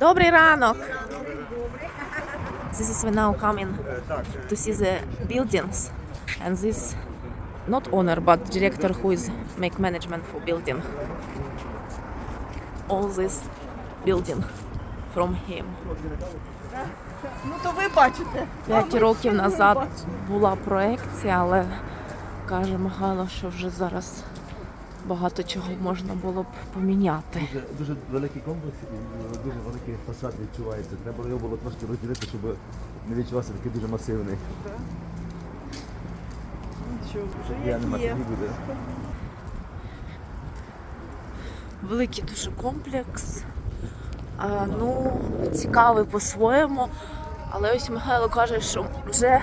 Добрий ранок. This is we now coming to see the buildings and this not owner but director who is make management for building all this building from him. Ну то ви бачите. П'ять років назад була проекція, але каже Михайло, що вже зараз багато чого можна було б поміняти. Дуже, дуже великий комплекс і е, дуже великий фасад відчувається. Треба його було трошки розділити, щоб не відчувався такий дуже масивний. Що вже Я як нема є. тоді буде. Великий дуже комплекс. А, ну, цікавий по-своєму. Але ось Михайло каже, що вже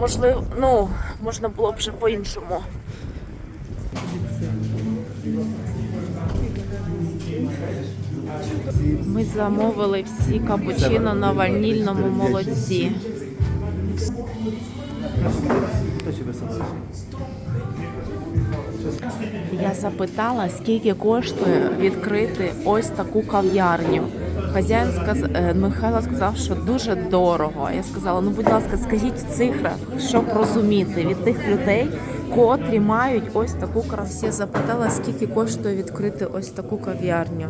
можливо, ну, можна було б вже по-іншому. Ми замовили всі капучино на ванільному веселий? Я запитала, скільки коштує відкрити ось таку кав'ярню. Хазяїн сказ... е, Михайло сказав, що дуже дорого. Я сказала, ну будь ласка, скажіть в цифрах, щоб розуміти від тих людей, котрі мають ось таку красу. Я запитала, скільки коштує відкрити ось таку кав'ярню.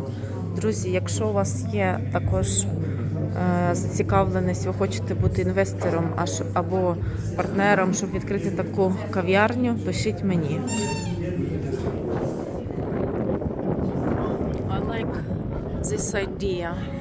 Друзі, якщо у вас є також е, зацікавленість, ви хочете бути інвестором або партнером, щоб відкрити таку кав'ярню, пишіть мені. I like this idea.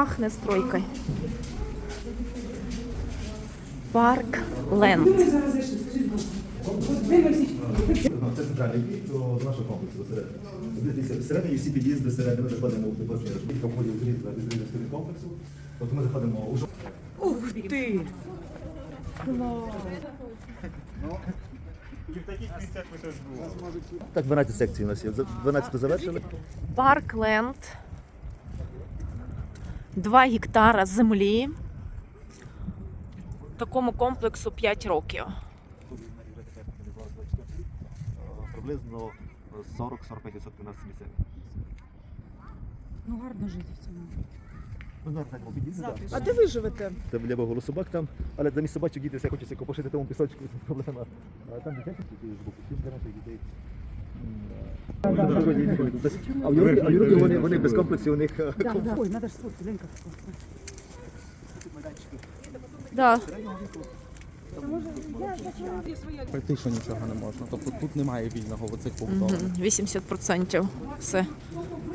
Пахне стройкой. Парк Ленд. Ну, Це центральний вхід до до нашого комплексу всередині. Дивіться, всередині всі під'їзди всередини ми заходимо в теплосферу. Кілька входів в до дизайнерського комплексу. Тобто ми заходимо у. Ух ти! Так, 12 секцій у нас є. За- 12 завершили. Парк Ленд. 2 гектара землі. Такому комплексу 5 років. Приблизно 40-45% у нас місцеві. Ну гарно жити в цьому. Ну. А де ви живете? Це вліво голособак там, але замість собачок діти все хочеться копошити тому пісочку, це проблема. А там дитячі з боку, всім гарантій дітей. А в Європі, а в Європі вони, вони без комплексів, у них е, Да, да. Ой, надо ж спорт, Ленька. Да. Практично нічого не можна. Тобто тут немає вільного оцих побудовах. 80% все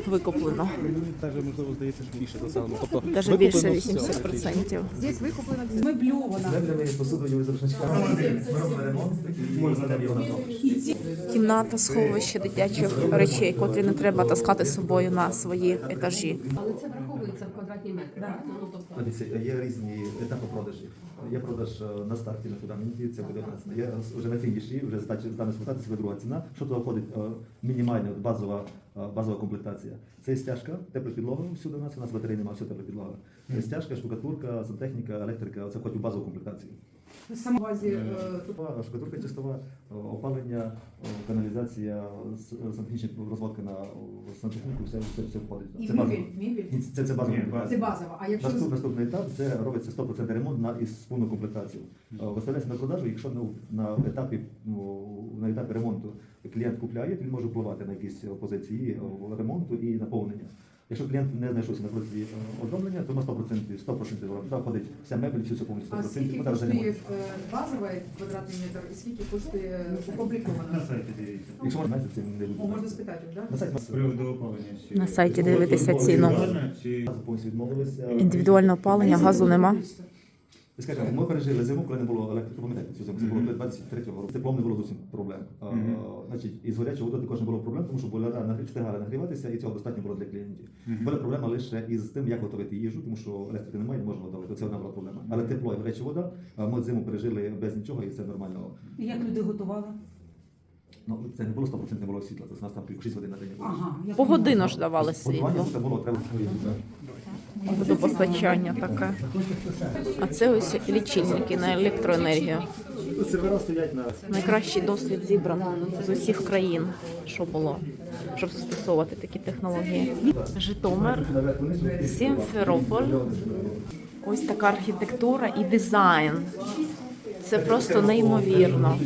викуплено. Мені навіть можливо здається, що більше заселено. Тобто Навіть більше викуплено все, 80%. Здесь викуплено, мебльовано. Кімната сховище дитячих речей, котрі не треба таскати з собою на свої етажі. Але це враховується в квадратні метри. так? Ну, тобто Дивіться, Є різні етапи продажів. Є продаж е, на старті на фундаменті, це буде ціна. Є вже на фініші, вже здачі спортати, це буде друга ціна. Що туди входить е, мінімальна базова, е, базова комплектація. Це стяжка, тепла підлога всюди у нас, у нас батареї немає, все тепла підлога. Це стяжка, штукатурка, сантехніка, електрика, це входить у базову комплектацію. Сама базі е, Чистова, е, опалення, е, каналізація, с- сантехнічна розводка на е, сантехніку, все, все, все входить. і Це мебель. базово. Це, це базова. Це базова. А якщо Наступ, наступний етап це робиться 100% ремонт на із повну комплектацію. Е, Виставляється на продажу, якщо ну, на етапі на етапі ремонту клієнт купляє, він може впливати на якісь е, позиції е, ремонту і наповнення. Якщо клієнт не знайшовся на процесі е, оздоблення, то на 100%, 100% туди входить вся мебель, всю цю повністю а 100%. скільки Ми зараз коштує е, квадратний метр і скільки коштує укомплектована? Якщо можна, це не О, можна спитати, так? на сайті З приводу опалення ще. На сайті дивитися ціну. Індивідуальне чи повністю відмовилися. Індивідуальне опалення, газу нема. Скажімо, ми пережили зиму, коли не було електрики, пам'ятаєте цю зиму, це було 23-го року. Теплом не було зовсім проблем. А, Значить, і з гарячою водою також не було проблем, тому що нагрі- встигали нагріватися, і цього достатньо було для клієнтів. Була проблема лише із тим, як готувати їжу, тому що електрики немає, не можна готувати. Це одна була проблема. Але тепло і гаряча вода, ми зиму пережили без нічого, і це нормально. І Як люди готували? Ну, це не було 100% не було світла, тобто у нас там 6 годин на день було. Ага. я По годину ж давали Готування світло. це було, треба згоріти. Водопостачання таке. А це ось лічильники на електроенергію. Найкращий досвід зібрано з усіх країн, що було, щоб застосовувати такі технології. Житомир, Сімферополь. Ось така архітектура і дизайн. Це просто неймовірно.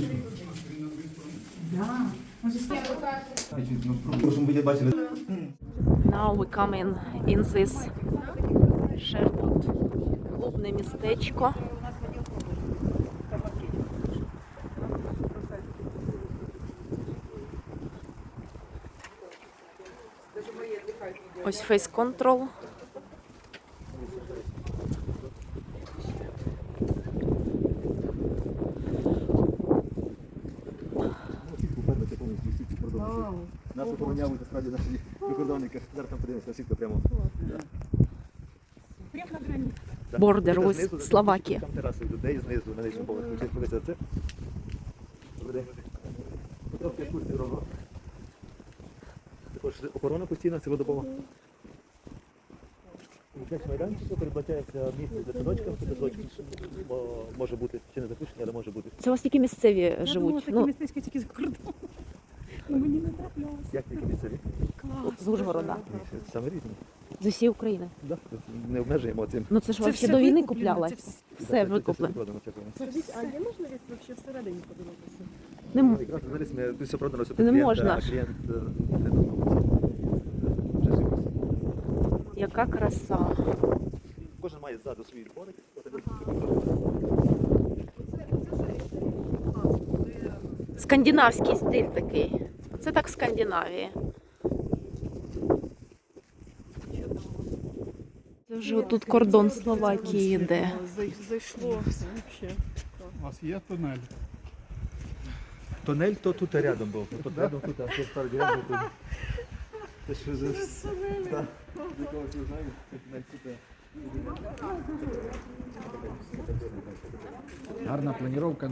Now we come in in this Sherwood. Клубне містечко. Ось фейс контрол. Нас охороняють насправді наші прикордонники. Зараз там подивимося, сітка Бордер, ось Словакія. Там тераси людей знизу, на нижньому поверху. Чи подивися це? Також охорона постійна, це допомога. Дитячий майданчик передбачається місце для садочка, садочки може бути чи не запущені, але може бути. Це у вас тільки місцеві живуть. Ну, містечко тільки за кордоном. Ну, мені не траплялося. Як такі місцеві? з Ужгорода, Саме різні. З усієї України. Да. Не обмежуємо цим. Ну це ж Це все до війни викуплено, куплялось. це все- Все викуплено. Скажіть, а є можливість взагалі всередині подивитися? Не м- Якраз зараз ми тут все продано, все Не можна а клієнт е. Яка краса. Кожен має ззаду свій дзвоник. Скандинавський стиль такий. Це так в Скандинавії. Вже тут кордон Словакії йде. Зай- Зайшло взагалі. У вас є тунель? Тунель то тут рядом був. Тут рядом, тут, а справді рядом. тут. Це що за... Так, з якогось не знаю. Тунель тут. Гарна планіровка.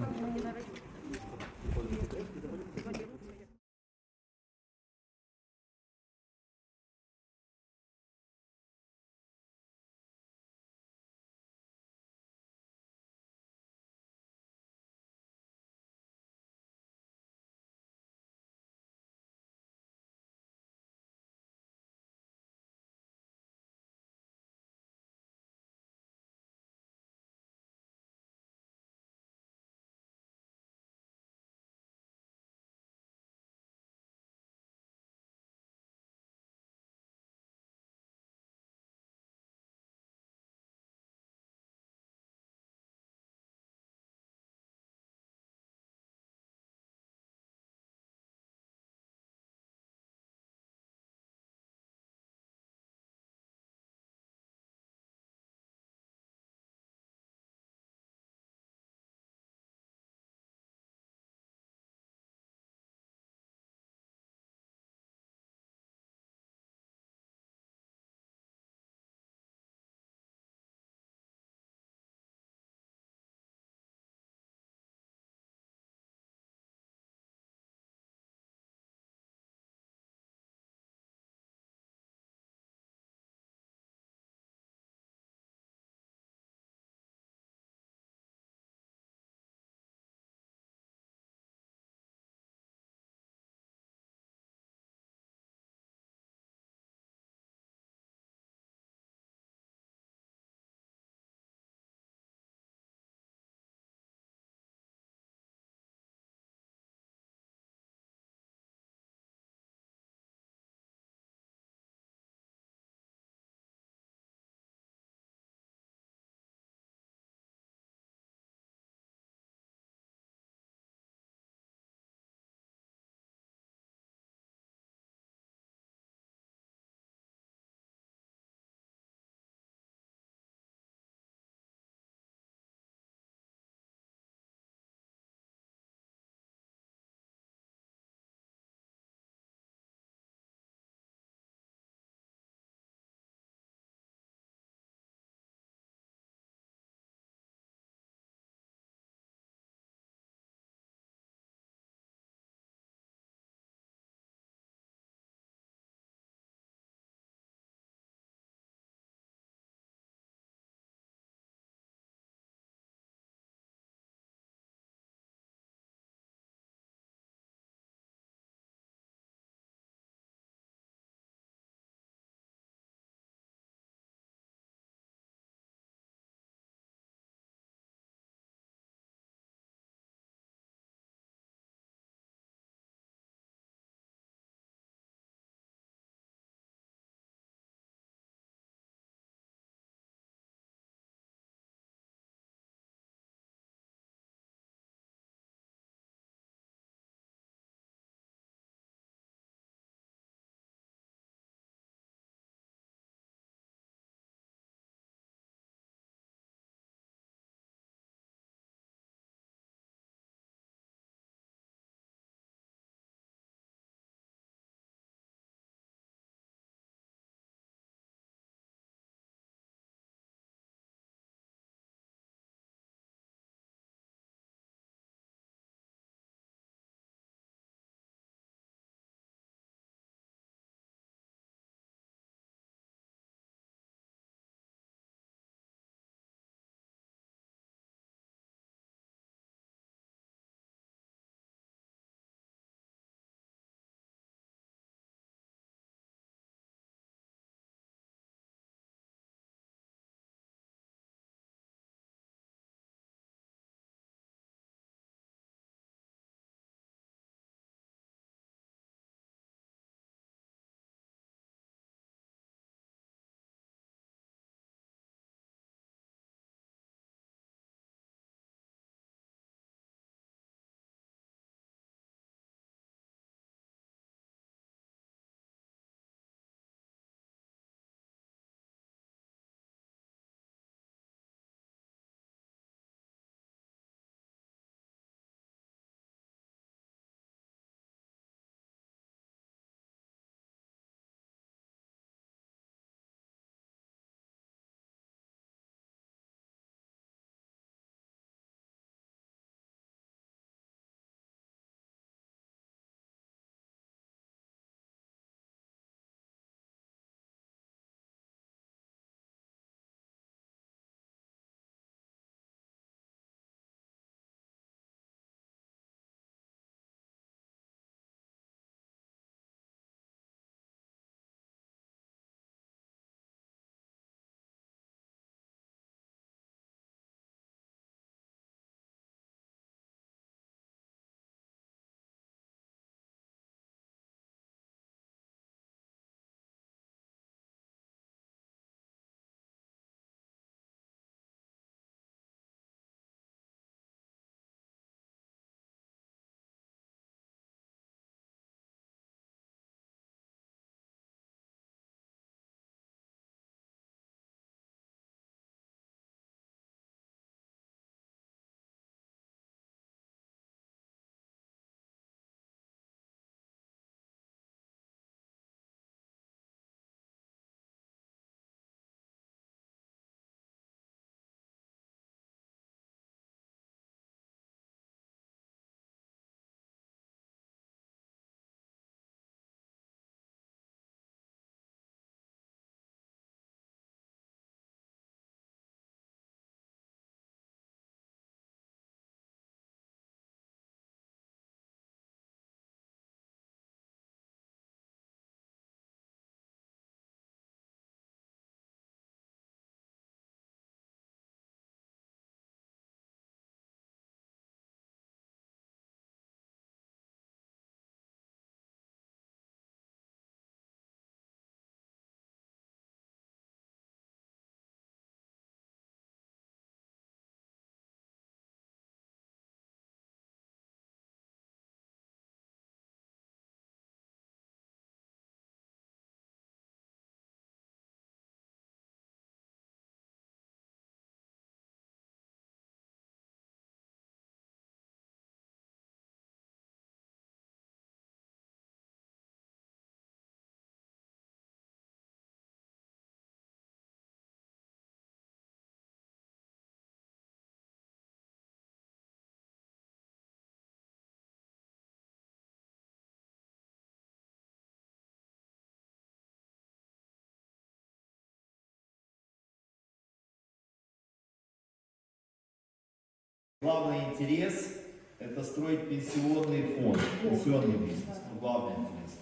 Главный интерес – это строить пенсионный фонд, пенсионный бизнес, ну, главный интерес.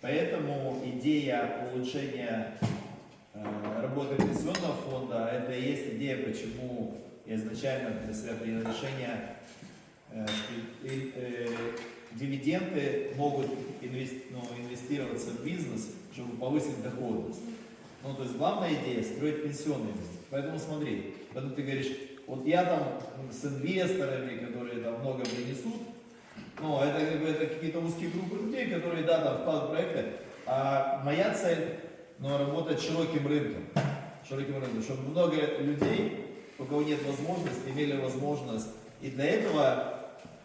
Поэтому идея улучшения э, работы пенсионного фонда – это и есть идея, почему я изначально для себя принял решение, э, э, дивиденды могут ну, инвестироваться в бизнес, чтобы повысить доходность. Ну, то есть главная идея – строить пенсионный бизнес. Поэтому смотри, когда ты говоришь, вот я там с инвесторами, которые там много принесут, ну, это, как бы, это какие-то узкие группы людей, которые, да, там вкладывают проекты, а моя цель, ну, работать широким рынком, широким рынком, чтобы много людей, у кого нет возможности, имели возможность. И для этого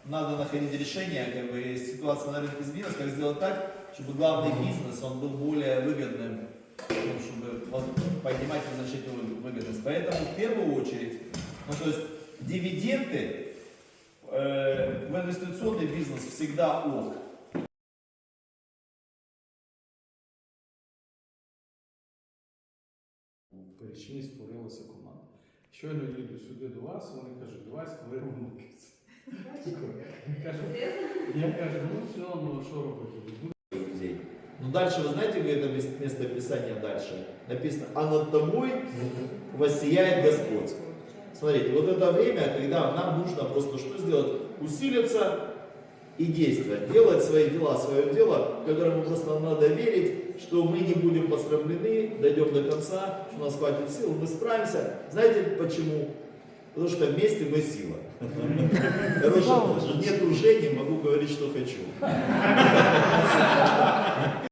надо находить решение, как бы, ситуация на рынке изменилась, как сделать так, чтобы главный бизнес, он был более выгодным, ну, чтобы поднимать значительную выгодность. Поэтому в первую очередь, ну, то есть дивиденды э, в инвестиционный бизнес всегда ок. В Перечині створилася команда. Щойно їду сюди до вас, вони кажуть, давай створимо внуківці. Я кажу, я кажу, ну все, ну що робити? людей. Ну дальше, вы знаете, где это мес- место писания дальше? Написано, а над тобой воссияет Господь. Смотрите, вот это время, когда нам нужно просто что сделать? Усилиться и действовать. Делать свои дела, свое дело, которому просто надо верить, что мы не будем посрамлены, дойдем до конца, что у нас хватит сил, мы справимся. Знаете почему? Потому что вместе мы сила. Короче, нет уже, не могу говорить, что хочу.